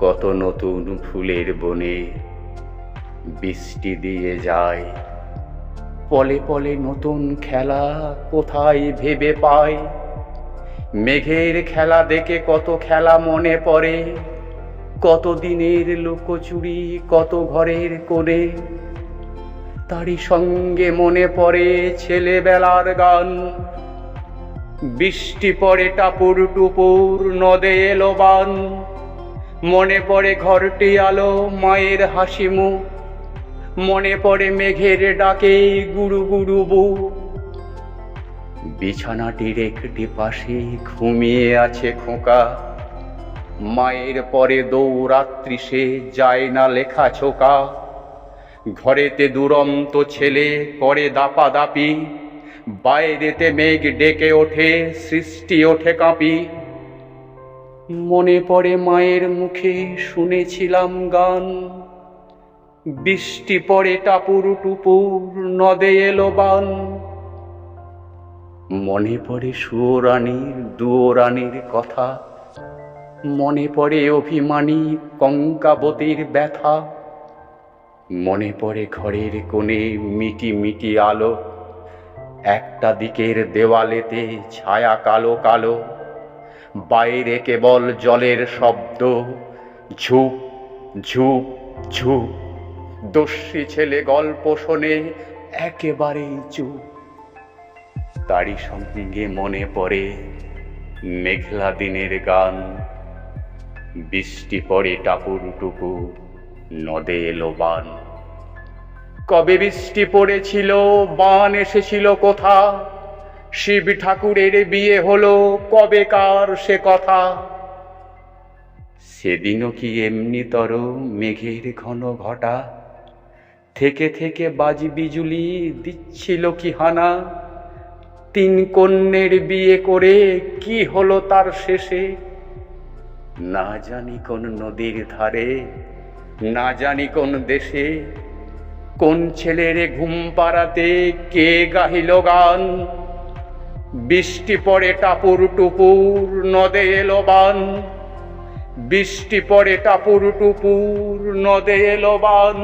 কত নতুন ফুলের বনে বৃষ্টি দিয়ে যায়। পলে পলে নতুন খেলা কোথায় ভেবে পায়? মেঘের খেলা দেখে কত খেলা মনে পড়ে। কত দিনের লুকোচুরি, কত ঘরের কোণে। তারই সঙ্গে মনে পড়ে ছেলেবেলার গান। বৃষ্টি পড়ে টাপুর টুপুর, নদে এলো বান। মনে পড়ে ঘরটি আলো, মায়ের হাসি মুখ মনে পড়ে মেঘের ডাকে গুরু গুরু বু। বিছানাটির একটি পাশে ঘুমিয়ে আছে খোকা। মায়ের পরে দৌরাত্রি সে যায় না লেখা ছোকা। ঘরেতে দুরন্ত ছেলে করে দাপাদাপি। বাইরেতে মেঘ ডেকে ওঠে, সৃষ্টি ওঠে কাঁপি। মনে পড়ে মায়ের মুখে শুনেছিলাম গান। বৃষ্টি পড়ে টাপুর টুপুর, নদে এলো বান। মনে পড়ে সুরানির, দুয়োরানির কথা। মনে পড়ে অভিমানী কঙ্কাবতীর ব্যথা। মনে পড়ে ঘরের কোণে মিটি মিটি আলো। একটা দিকের দেওয়ালেতে ছায়া কালো কালো। বাইরে কেবল জলের শব্দ। ঝুপ ঝুপ ঝুপ। দস্যি ছেলে গল্প শোনে, একেবারেই চুপ। তারই সঙ্গে মনে পড়ে মেঘলা দিনের গান। বৃষ্টি পড়ে টাপুর টুকু নদে এলো বান। কবে বৃষ্টি পড়েছিল, বান এসেছিল কোথা? শিব ঠাকুরের বিয়ে হলো কবে কার সে কথা? সেদিনও কি এমনি তর মেঘের ঘন ঘটা? থেকে থেকে বাজি বিজুলি দিচ্ছিল কি হানা? তিন কন্যের বিয়ে করে কি হলো তার শেষে? না জানি কোন নদীর ধারে, না জানি কোন দেশে। কোন ছেলের ঘুম পাড়াতে কে গাহিল গান? বৃষ্টি পড়ে টাপুর টুপুর নদে এলো বান। বৃষ্টি পড়ে টাপুর টুপুর নদে এলো বান।